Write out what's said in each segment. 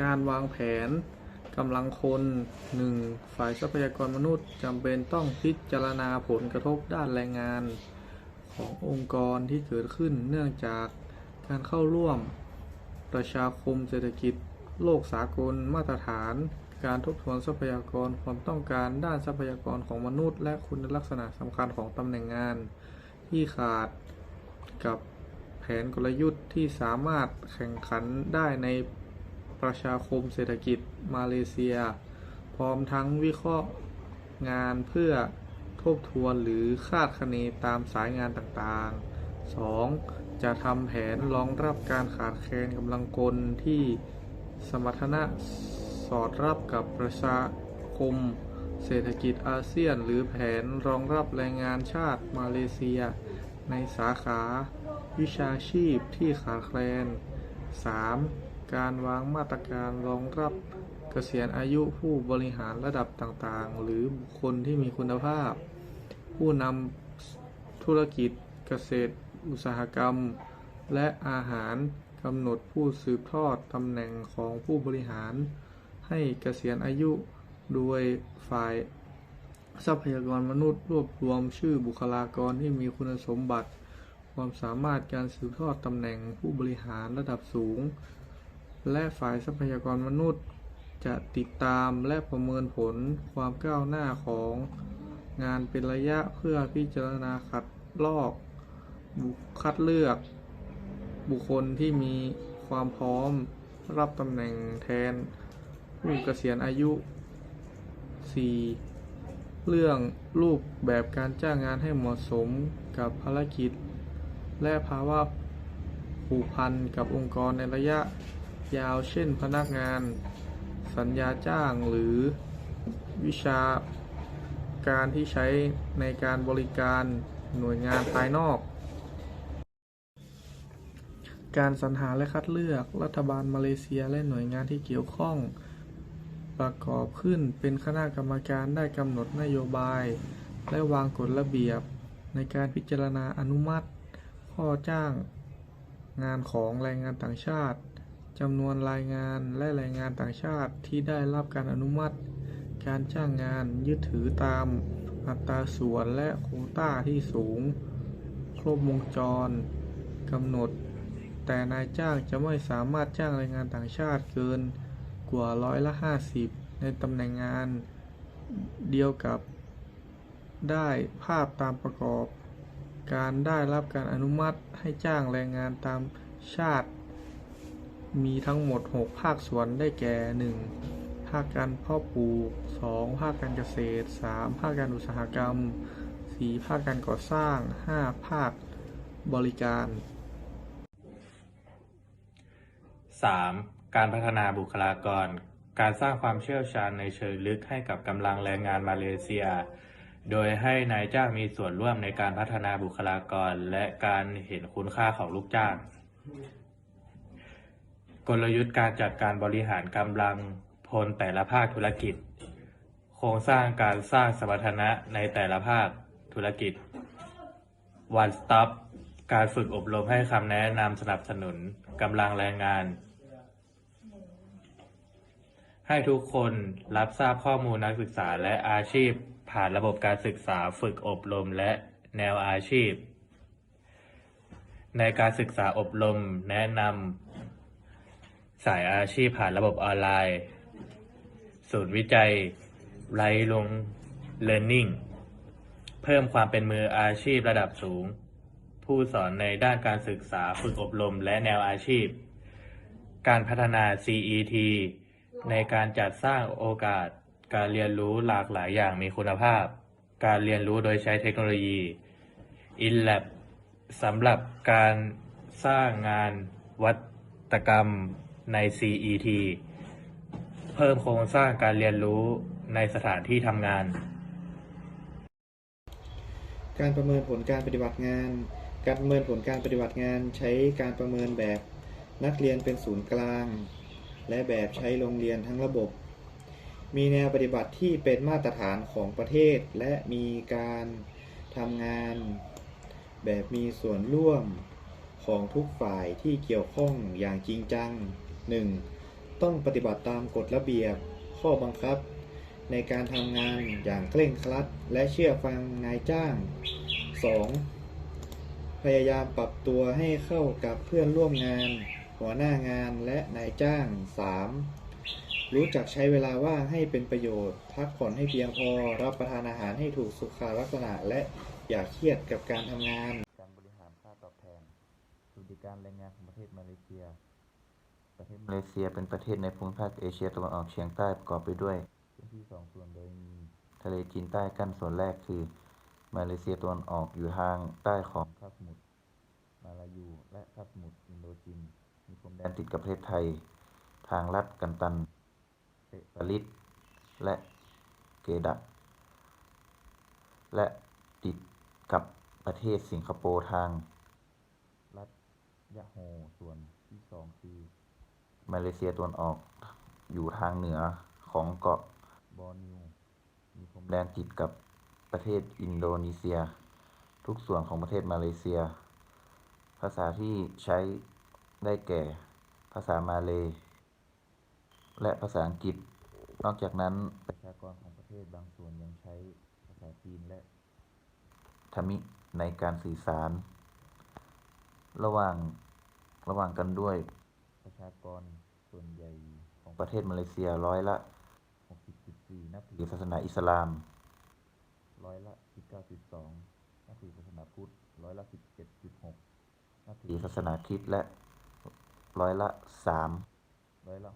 การวางแผนกำลังคน 1. ฝ่ายทรัพยากรมนุษย์จำเป็นต้องพิจารณาผลกระทบด้านแรงงาน ขององค์กรที่เกิดขึ้นเนื่องจากการเข้าร่วม ประชาคมเศรษฐกิจ โลกสากล มาตรฐาน การทบทวนทรัพยากรความต้องการด้านทรัพยากรของมนุษย์ และคุณลักษณะสำคัญของตำแหน่งงาน ที่ขาดกับแผนกลยุทธ์ที่สามารถแข่งขันได้ใน ประชาคมเศรษฐกิจมาเลเซีย พร้อมทั้งวิเคราะห์งานเพื่อทบทวนหรือคาดคะเนตามสายงานต่างๆ 2. จะทำแผนรองรับการขาดแคลนกำลังกลที่สมรรถนะสอดรับกับประชาคมเศรษฐกิจอาเซียน หรือแผนรองรับแรงงานชาติมาเลเซีย ในสาขา วิชาชีพที่ขาดแคลน 3. การวางมาตรการรองรับเกษียณอายุผู้บริหารระดับต่างๆ หรือบุคคลที่มีคุณภาพ ผู้นำธุรกิจเกษตร อุตสาหกรรม และอาหารกำหนดผู้สืบทอดตำแหน่งของผู้บริหาร ให้เกษียณอายุโดยฝ่ายทรัพยากรมนุษย์รวบรวมชื่อบุคลากรที่มีคุณสมบัติ ความสามารถการสืบทอดตำแหน่งผู้บริหารระดับสูง และฝ่ายทรัพยากรมนุษย์ จะติดตามและประเมินผลความก้าวหน้าของงานเป็นระยะเพื่อพิจารณาคัดลอกคคัดเลือก บุคคลที่มีความพร้อมรับตำแหน่งแทนผู้เกษียณอายุ 4. เรื่องรูปแบบการจ้างงานให้เหมาะสมกับภารกิจ และภาวะผูกพันกับองค์กรในระยะ ยาวเช่นพนักงาน สัญญาจ้างหรือวิชาการที่ใช้ในการบริการหน่วยงานภายนอก การสรรหาและคัดเลือกรัฐบาลมาเลเซียและหน่วยงานที่เกี่ยวข้อง ประกอบขึ้นเป็นคณะกรรมการได้กำหนดนโยบาย และวางกฎระเบียบ ในการพิจารณาอนุมัติ ข้อจ้างงานของแรงงานต่างชาติ จำนวนรายงานและแรงงานต่างชาติที่ได้รับการอนุมัติ การจ้างงานยึดถือตามอัตราส่วนและโควต้าที่สูง ครบวงจรกำหนด แต่นายจ้างจะไม่สามารถจ้างแรงงานต่างชาติเกินกว่าร้อยละ 50 ในตำแหน่งงานเดียวกับได้ภาพตามประกอบ การได้รับการอนุมัติให้จ้างแรงงานตามชาติ มีทั้งหมด 6 ภาคส่วนได้แก่ 1. ภาคการเพาะปลูก 2. ภาคการเกษตร 3. ภาคการอุตสาหกรรม 4. ภาคการก่อสร้าง 5. ภาคบริการ 3. การพัฒนาบุคลากร การสร้างความเชี่ยวชาญในเชิงลึกให้กับกำลังแรงงานมาเลเซีย โดยให้นายจ้างมีส่วนร่วมในการพัฒนาบุคลากร และการเห็นคุณค่าของลูกจ้าง กลยุทธ์การจัดการบริหารกำลังพลแต่ละภาคธุรกิจ โครงสร้างการสร้างสมรรถนะในแต่ละภาคธุรกิจ One Stop การฝึกอบรมให้คำแนะนำสนับสนุนกำลังแรงงาน ให้ทุกคนรับทราบข้อมูลนักศึกษาและอาชีพ ผ่านระบบการศึกษาฝึกอบรมและแนวอาชีพ ในการศึกษาอบรมแนะนำ สายอาชีพผ่านระบบออนไลน์ ศูนย์วิจัยไรลง Learning เพิ่มความเป็นมืออาชีพระดับสูง ผู้สอนในด้านการศึกษาฝึกอบรมและแนวอาชีพ การพัฒนา CET ในการจัดสร้างโอกาส การเรียนรู้หลากหลายอย่างมีคุณภาพ การเรียนรู้โดยใช้เทคโนโลยี InLab สำหรับการสร้างงานวัตกรรม ใน CET เพิ่มโครงสร้างการเรียนรู้ในสถานที่ทำงาน การประเมินผลการปฏิบัติงาน การประเมินผลการปฏิบัติงานใช้การประเมินแบบนักเรียนเป็นศูนย์กลาง และแบบใช้โรงเรียนทั้งระบบ มีแนวปฏิบัติที่เป็นมาตรฐานของประเทศ และมีการทำงาน แบบมีส่วนร่วมของทุกฝ่ายที่เกี่ยวข้องอย่างจริงจัง 1. ต้องปฏิบัติตามกฎระเบียบ ข้อบังคับ ในการทำงานอย่างเคร่งครัด และเชื่อฟังนายจ้าง 2. พยายามปรับตัวให้เข้ากับเพื่อนร่วมงาน หัวหน้างานและนายจ้าง 3. รู้จักใช้เวลาว่างให้เป็นประโยชน์ พักผ่อนให้เพียงพอ รับประทานอาหารให้ถูกสุขลักษณะ และอย่าเครียดกับการทำงาน การบริหารค่าตอบแทนสวัสดิการแรงงานของประเทศมาเลเซีย ประเทศมาเลเซียเป็นประเทศในภูมิภาคเอเชียตะวันออกเฉียงใต้ประกอบไปด้วยพื้นที่สองส่วนโดยมีทะเลจีนใต้กั้นส่วนแรกคือ มาเลเซียตะวันออกอยู่ทางใต้ของคาบสมุทรมาลายู และคาบสมุทรอินโดจีนมีพรมแดนติดกับประเทศไทย ทางลัดกันตันเปปาลิตและเกดักและติดกับประเทศสิงคโปร์ทาง รัฐยะโฮส่วนที่สองคือ มาเลเซียตะวันออกอยู่ทางเหนือของเกาะบอร์นิวมีพรมแดนติดกับประเทศอินโดนีเซีย ทุกส่วนของประเทศมาเลเซีย ภาษาที่ใช้ได้แก่ ภาษามาเล และภาษาอังกฤษ นอกจากนั้นประชากรของประเทศบางส่วนยังใช้ภาษาจีนและทมิในการสื่อสาร ระหว่างระหว่างกันด้วยประชากร ส่วนใหญ่ของประเทศมาเลเซียร้อยละ 60.4 นับถือศาสนาอิสลาม ร้อยละ 19.2 นับถือศาสนาพุทธ ร้อยละ 17.6 นับถือศาสนาคริสต์และ ร้อยละ 3 ร้อยละ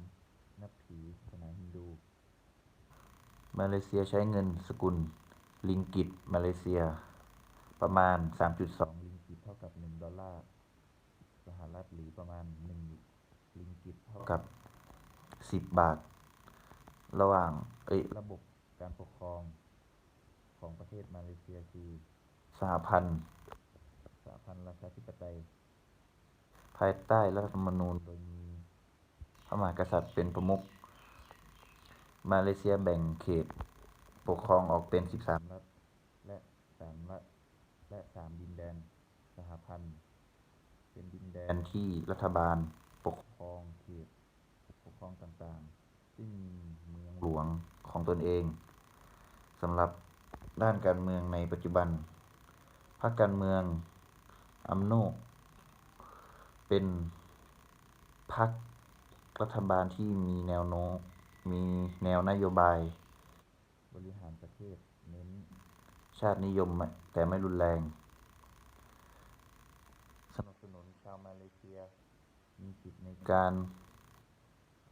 6.3 นับถือศาสนาฮินดู มาเลเซียใช้เงินสกุล ลิงกิต มาเลเซีย ประมาณ 3.2 ลิงกิตเท่ากับ 1 ดอลลาร์ สหรัฐหรือประมาณ 1 ลิงกิตเท่ากับ 10 บาท ระหว่างเอ้ยระบบการปกครองของประเทศมาเลเซียคือสหพันธ์สหพันธ์ราชาธิปไตย ภายใต้รัฐธรรมนูญโดยมีพระมหากษัตริย์เป็นประมุขมาเลเซียแบ่งเขตปกครองออกเป็น 13 รัฐ และ3รัฐและ 3 ดินแดน สหพันธ์ เป็นดินแดนที่รัฐบาล ปกครองเขตปกครองต่างๆซึ่มีเมืองหลวงของตนเองสำหรับด้านการเมืองในปัจจุบันพรรคการเมืองอัมโนเป็นพรรครัฐบาลที่มีแนวโน้มมีแนวนโยบาย บริหารประเทศเน้นชาตินิยมแต่ไม่รุนแรง สนับสนุนชาวมาเลเซีย มีสิทธิ์ในการ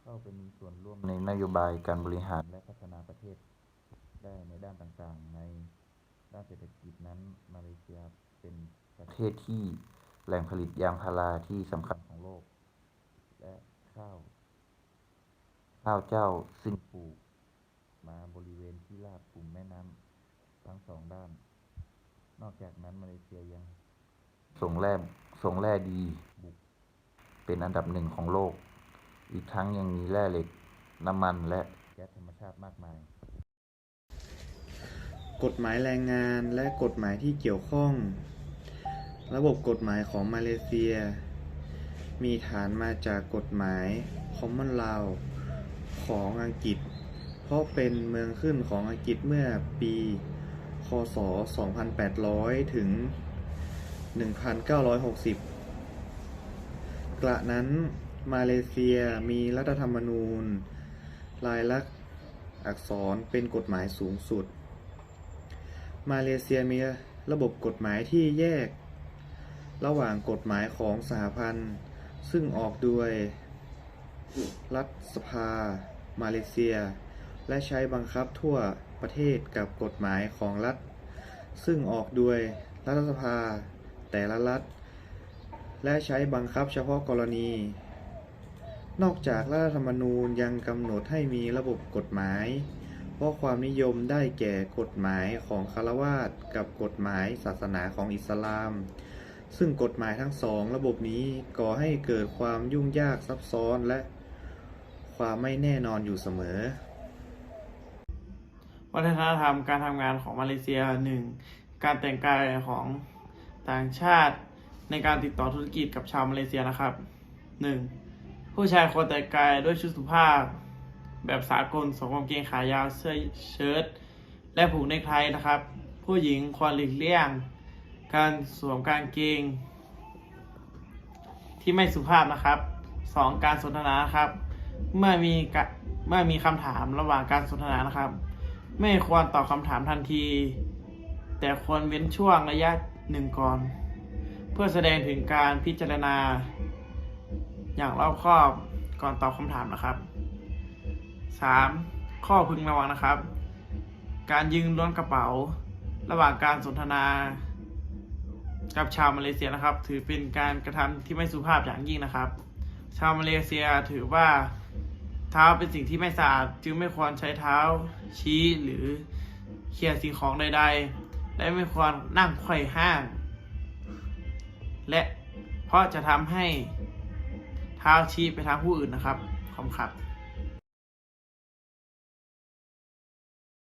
เข้าไปมีส่วนร่วมในนโยบายการบริหารและพัฒนาประเทศได้ในด้านต่างๆ ในด้านเศรษฐกิจนั้นมาเลเซียเป็นประเทศที่แหล่งผลิตยางพาราที่สำคัญของโลก และข้าว ข้าวเจ้าซึ่งปลูกมาบริเวณที่ราบกลุ่มแม่น้ำทั้งสองด้าน นอกจากนั้นมาเลเซียยังส่งแร่ส่งแร่ดี เป็นอันดับหนึ่งของโลก อีกทั้งยังมีแร่เหล็ก น้ำมันและแก๊สธรรมชาติมากมาย กฎหมายแรงงานและกฎหมายที่เกี่ยวข้อง ระบบกฎหมายของมาเลเซีย มีฐานมาจากกฎหมาย Common Law ของอังกฤษ เพราะเป็นเมืองขึ้นของอังกฤษเมื่อปี คศ 2800 ถึง 1960 กระนั้นมาเลเซียมีรัฐธรรมนูญ ลายลักษณ์อักษรเป็นกฎหมายสูงสุด มาเลเซียมีระบบกฎหมายที่แยก ระหว่างกฎหมายของสหพันธ์ ซึ่งออกโดยรัฐสภา มาเลเซีย และใช้บังคับทั่วประเทศกับกฎหมายของรัฐ ซึ่งออกโดยรัฐสภา แต่ละรัฐ และใช้บังคับเฉพาะกรณี นอกจากรัฐธรรมนูญยังกำหนดให้มีระบบกฎหมาย เพราะความนิยมได้แก่กฎหมายของคารวาสกับกฎหมายศาสนาของอิสลาม ซึ่งกฎหมายทั้งสองระบบนี้ก่อให้เกิดความยุ่งยากซับซ้อนและความไม่แน่นอนอยู่เสมอ วัฒนธรรมการทำงานของมาเลเซียหนึ่งการแต่งกายของต่างชาติ ในการติดต่อธุรกิจกับชาวมาเลเซียนะครับหนึ่งผู้ชายควรแต่งกายด้วยชุดสุภาพ แบบสากลสวมกางเกงขายาวเสื้อเชิ้ตและผูกเนคไทนะครับ ผู้หญิงควรหลีกเลี่ยง การสวมกางเกง ที่ไม่สุภาพนะครับสองการสนทนานครับ เมื่อมีเมื่อมีคำถามระหว่างการสนทนานะครับ ไม่ควรตอบคำถามทันที แต่ควรเว้นช่วงระยะหนึ่งก่อน พื่อแสดงถึงการพิจารณา อย่างรอบคอบก่อนตอบคำถามนะครับ 3. ข้อพึงระวังนะครับ การยืมล้วงกระเป๋า ระหว่างการสนทนา กับชาวมาเลเซียนะครับ ถือเป็นการกระทำที่ไม่สุภาพอย่างยิ่งนะครับ ชาวมาเลเซียถือว่าเท้าเป็นสิ่งที่ไม่สะอาดจึงไม่ควรใช้เท้าชี้หรือเคลียร์สิ่งของใด ๆ และไม่ควรนั่งไขว่ห้าง และเพราะจะทำให้เท้าชี้ไปทางผู้อื่นนะครับขอบคุณครับ